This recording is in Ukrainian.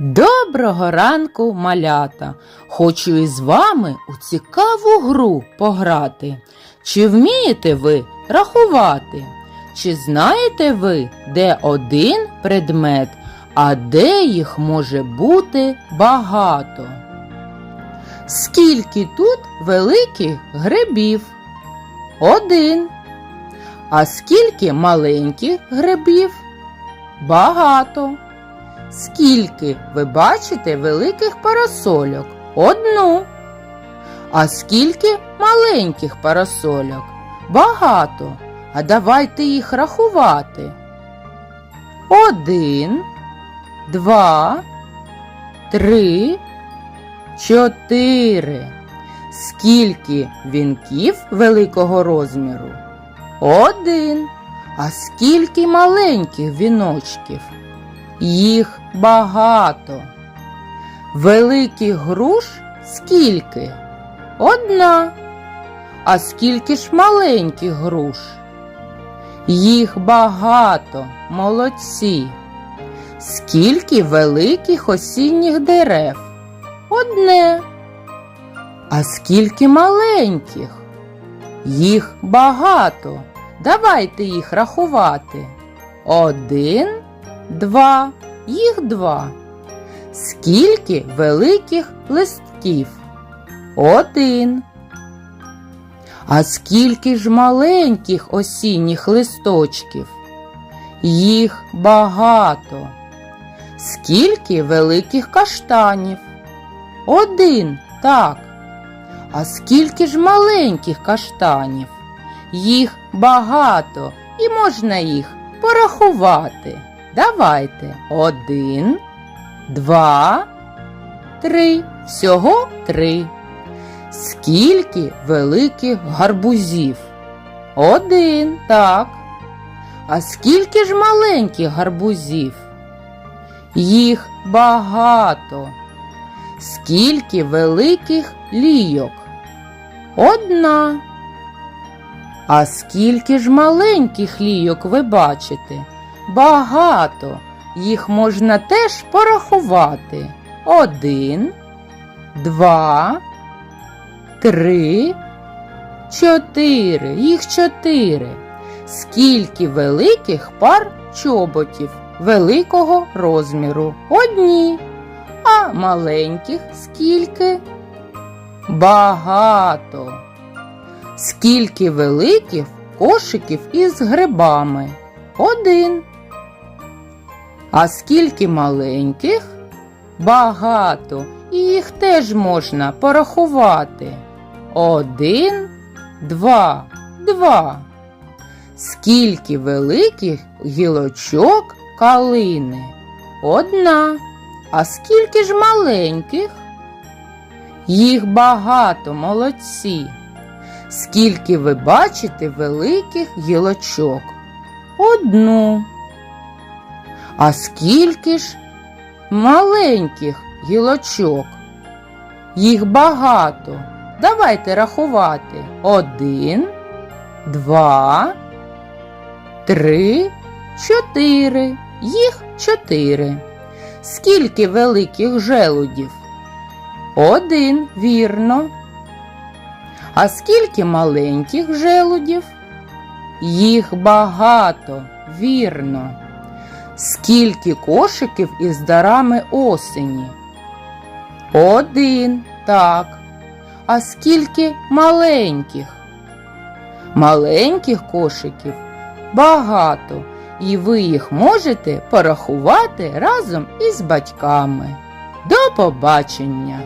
Доброго ранку, малята! Хочу із вами у цікаву гру пограти. Чи вмієте ви рахувати? Чи знаєте ви, де один предмет, а де їх може бути багато? Скільки тут великих грибів? Один. А скільки маленьких грибів? Багато. Скільки ви бачите великих парасольок? Одну. А скільки маленьких парасольок? Багато. А давайте їх рахувати. Один, два, три, чотири. Скільки вінків великого розміру? Один. А скільки маленьких віночків? Їх багато. Великих груш скільки? Одна. А скільки ж маленьких груш? Їх багато, молодці. Скільки великих осінніх дерев? Одне. А скільки маленьких? Їх багато. Давайте їх рахувати. Один Два. Їх два. Скільки великих листків? Один. А скільки ж маленьких осінніх листочків? Їх багато. Скільки великих каштанів? Один, так. А скільки ж маленьких каштанів? Їх багато і можна їх порахувати. Давайте один, два, три. Всього три. Скільки великих гарбузів? Один, так. А скільки ж маленьких гарбузів? Їх багато. Скільки великих лійок? Одна. А скільки ж маленьких лійок ви бачите? Багато. Їх можна теж порахувати. Один, два, три, чотири. Їх чотири. Скільки великих пар чоботів великого розміру? Одні. А маленьких скільки? Багато. Скільки великих кошиків із грибами? Один. А скільки маленьких? Багато, і їх теж можна порахувати. Один, два, два. Скільки великих гілочок калини? Одна. А скільки ж маленьких? Їх багато, молодці. Скільки ви бачите великих гілочок? Одну. А скільки ж маленьких гілочок? Їх багато. Давайте рахувати. Один, два, три, чотири. Їх чотири. Скільки великих желудів? Один, вірно. А скільки маленьких желудів? Їх багато, вірно. Скільки кошиків із дарами осені? Один, так. А скільки маленьких? Маленьких кошиків багато, і ви їх можете порахувати разом із батьками. До побачення!